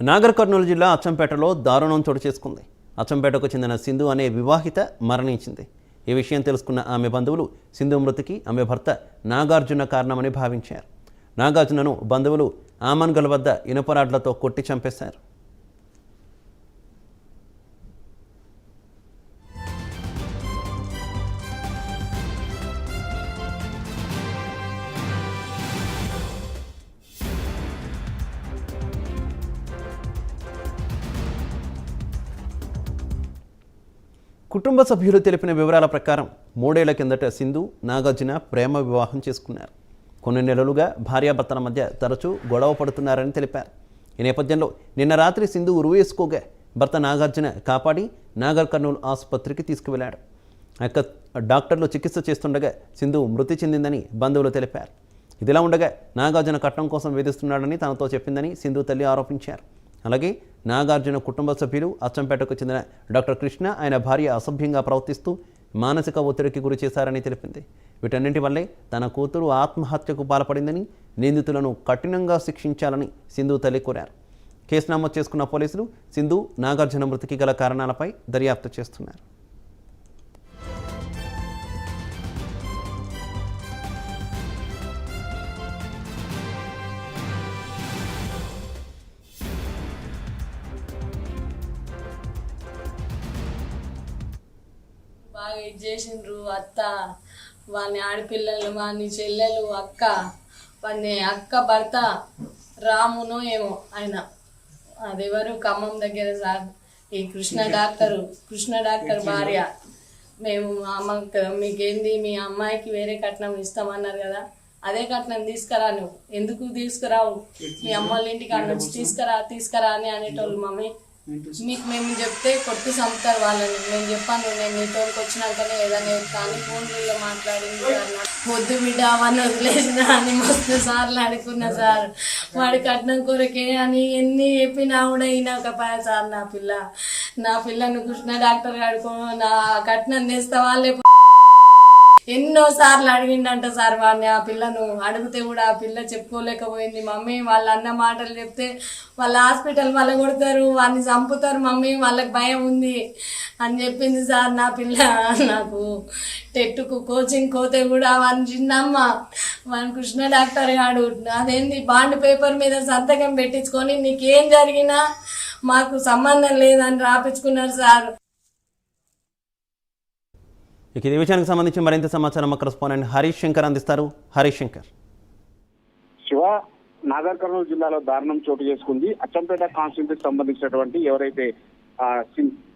నాగర్ కర్నూలు జిల్లా అచ్చంపేటలో దారుణం చోటు చేసుకుంది. అచ్చంపేటకు చెందిన సింధు అనే వివాహిత మరణించింది. ఈ విషయం తెలుసుకున్న ఆమె బంధువులు సింధు మృతికి ఆమె భర్త నాగార్జున కారణమని భావించారు. నాగార్జునను బంధువులు ఆమన్గల్ వద్ద ఇనుపరాడ్లతో కొట్టి చంపేశారు. కుటుంబ సభ్యులు తెలిపిన వివరాల ప్రకారం మూడేళ్ళ కిందట సింధు నాగార్జున ప్రేమ వివాహం చేసుకున్నారు. కొన్ని నెలలుగా భార్యాభర్తల మధ్య తరచూ గొడవ పడుతున్నారని తెలిపారు. ఈ నేపథ్యంలో నిన్న రాత్రి సింధు ఉరువేసుకోగా భర్త నాగార్జున కాపాడి నాగర్ కర్నూలు ఆసుపత్రికి తీసుకువెళ్ళాడు. అక్క డాక్టర్లు చికిత్స చేస్తుండగా సింధు మృతి చెందిందని బంధువులు తెలిపారు. ఇదిలా ఉండగా నాగార్జున కట్నం కోసం వేధిస్తున్నాడని తనతో చెప్పిందని సింధు తల్లి ఆరోపించారు. అలాగే నాగార్జున కుటుంబ సభ్యులు అచ్చంపేటకు చెందిన డాక్టర్ కృష్ణ ఆయన భార్య అసభ్యంగా ప్రవర్తిస్తూ మానసిక ఒత్తిడికి గురి చేశారని తెలిపింది. వీటన్నింటి వల్లే తన కూతురు ఆత్మహత్యకు పాల్పడిందని నిందితులను కఠినంగా శిక్షించాలని సింధు తల్లి కోరారు. కేసు నమోదు చేసుకున్న పోలీసులు సింధు నాగార్జున మృతికి గల కారణాలపై దర్యాప్తు చేస్తున్నారు. బాగా ఇది చేసిండ్రు అత్త వాని ఆడపిల్లలు వాని చెల్లెలు అక్క వాని అక్క భర్త రామును ఏమో ఆయన. అదెవరు ఖమ్మం దగ్గర సార్ ఈ కృష్ణ డాక్టరు కృష్ణ డాక్టర్ భార్య. మేము అమ్మ మీకేంది మీ అమ్మాయికి వేరే కట్నం ఇస్తామన్నారు కదా అదే కట్నం తీసుకురా నువ్వు. ఎందుకు తీసుకురావు? మీ అమ్మ వాళ్ళ ఇంటికి అన్న తీసుకురా తీసుకురా అని అనేటోళ్ళు మమ్మీ. మీకు మేము చెప్తే కొట్టి చంపుతారు వాళ్ళని. నేను చెప్పాను నేను నీతోకి వచ్చినాకనే ఏదైనా కానీ ఫోన్లలో మాట్లాడింది పొద్దు వద్దు బిడ్డ అవన్నీ వదిలేసిన అని మస్తు సార్లు అడుకున్నా సార్. వాడి కట్నం కొరకే అని ఎన్ని చెప్పినా కూడా ఈయనక పాయ సార్ నా పిల్ల. నా పిల్లను కృష్ణ డాక్టర్ అడుకో నా కట్నం తెస్తావా లేకపోతే ఎన్నో సార్లు అడిగిండంట సార్ వాడిని ఆ పిల్లను అడిగితే కూడా ఆ పిల్ల చెప్పుకోలేకపోయింది. మమ్మీ వాళ్ళ అన్న మాటలు చెప్తే వాళ్ళ హాస్పిటల్ వాళ్ళ కొడతారు వాడిని చంపుతారు మమ్మీ వాళ్ళకి భయం ఉంది అని చెప్పింది సార్ నా పిల్ల. నాకు టెట్టుకు కోచింగ్ పోతే కూడా వాని చిన్నమ్మ వాని కృష్ణ డాక్టర్ గాడు. అదేంది బాండ్ పేపర్ మీద సంతకం పెట్టించుకొని నీకేం జరిగినా మాకు సంబంధం లేదని రాపించుకున్నారు సార్. ఇక ఈ విషయానికి సంబంధించి మరింత సమాచారం మా కరస్పాండెంట్ హరీష్ శంకర్ అందిస్తారు. హరీష్ శంకర్. శివ నాగర్ కర్నూలు జిల్లాలో దారుణం చోటు చేసుకుంది. అచ్చంపేట కాన్స్టిట్యూన్సీకి సంబంధించినటువంటి ఎవరైతే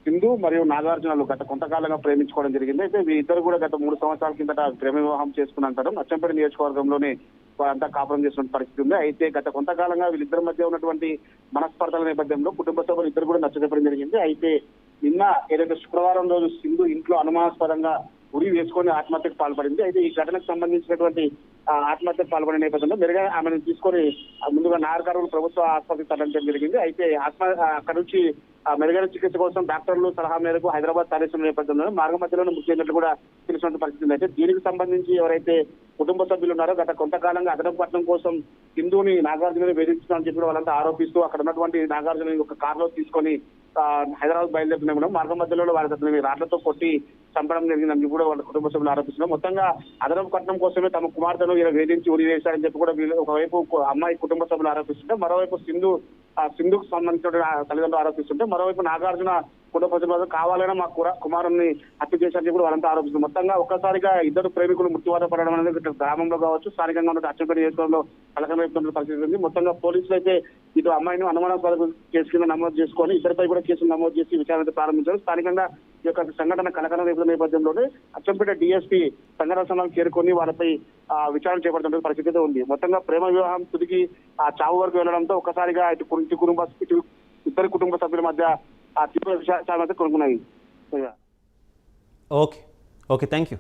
సింధు మరియు నాగార్జునలు గత కొంతకాలంగా ప్రేమించుకోవడం జరిగింది. అయితే వీరిద్దరు కూడా గత మూడు సంవత్సరాల కిందట ప్రేమ వివాహం చేసుకున్నంటారు అచ్చంపేట నియోజకవర్గంలోనే వారంతా కాపురం చేస్తున్న పరిస్థితి ఉంది. అయితే గత కొంతకాలంగా వీళ్ళిద్దరి మధ్య ఉన్నటువంటి మనస్పర్ధల నేపథ్యంలో కుటుంబ సభ్యులు ఇద్దరు కూడా నచ్చజెప్పడం జరిగింది. అయితే నిన్న ఏదైతే శుక్రవారం రోజు సింధు ఇంట్లో అనుమానాస్పదంగా ఉరి వేసుకొని ఆత్మహత్యకు పాల్పడింది. అయితే ఈ ఘటనకు సంబంధించినటువంటి ఆత్మహత్యకు పాల్పడిన నేపథ్యంలో మెరుగా ఆమెను తీసుకొని ముందుగా నాగర్కర్నూలు ప్రభుత్వ ఆసుపత్రికి తరలించడం జరిగింది. అయితే ఆత్మ అక్కడి నుంచి మెరుగైన చికిత్స కోసం డాక్టర్లు సలహా మేరకు హైదరాబాద్ తరలిస్తున్న నేపథ్యంలో మార్గ మధ్యలోనే ముఖ్యమైనట్లు కూడా తెలిసినటువంటి పరిస్థితి అయితే దీనికి సంబంధించి ఎవరైతే కుటుంబ సభ్యులు ఉన్నారో గత కొంతకాలంగా అదనపు కోసం హిందూని నాగార్జున వేధించడం చెప్పి వాళ్ళంతా ఆరోపిస్తూ అక్కడ ఉన్నటువంటి నాగార్జున ఒక కారులో తీసుకొని హైదరాబాద్ బయలుదేరుతున్నాయి మేడం మార్గ మధ్యలో వారి రాళ్ళతో కొట్టి చంపడం జరిగిందని కూడా వాళ్ళ కుటుంబ సభ్యులు ఆరోపిస్తున్నారు. మొత్తంగా అదనపు కట్నం కోసమే తమ కుమార్తెను ఇలా వేధించి ఉరి వేశారని చెప్పి కూడా వీళ్ళు ఒకవైపు అమ్మాయి కుటుంబ సభ్యులు ఆరోపిస్తుంటే మరోవైపు సింధు ఆ సింధుకు సంబంధించిన తల్లిదండ్రులు ఆరోపిస్తుంటే మరోవైపు నాగార్జున కుటుంబ సభ్యులు కావాలనే మా కుర కుమారుని హత్య చేశారని చెప్పి కూడా వాళ్ళంతా ఆరోపిస్తుంది మొత్తంగా ఒక్కసారిగా ఇద్దరు ప్రేమికులు మృత్యువాత పడడం అనేది గ్రామంలో కావచ్చు స్థానికంగా ఉన్న అచ్చంపేట చేసుకోవడంలో కలకం పరిస్థితి ఉంది. మొత్తంగా పోలీసులు అయితే ఇటు అమ్మాయిని అనుమానాస్పద కేసు కింద నమోదు చేసుకొని ఇద్దరిపై కూడా కేసులు నమోదు చేసి విచారణ ప్రారంభించారు. స్థానికంగా యొక్క సంఘటన కలకలం రేపు నేపథ్యంలోనే అచ్చంపేట డిఎస్పీ సంఘటన స్థలానికి చేరుకొని వారిపై ఆ, విచారణ చేపడుతున్న పరిస్థితి అయితే ఉంది. మొత్తంగా ప్రేమ వివాహం తుదికి ఆ చావు వరకు వెళ్ళడంతో ఒక్కసారిగా ఇటు ఇటు కుటుంబ ఇటు ఇద్దరు కుటుంబ సభ్యుల మధ్య ఆ తీవ్ర విషయాలు అయితే కొనుక్కున్నాయి ఓకే. Okay thank you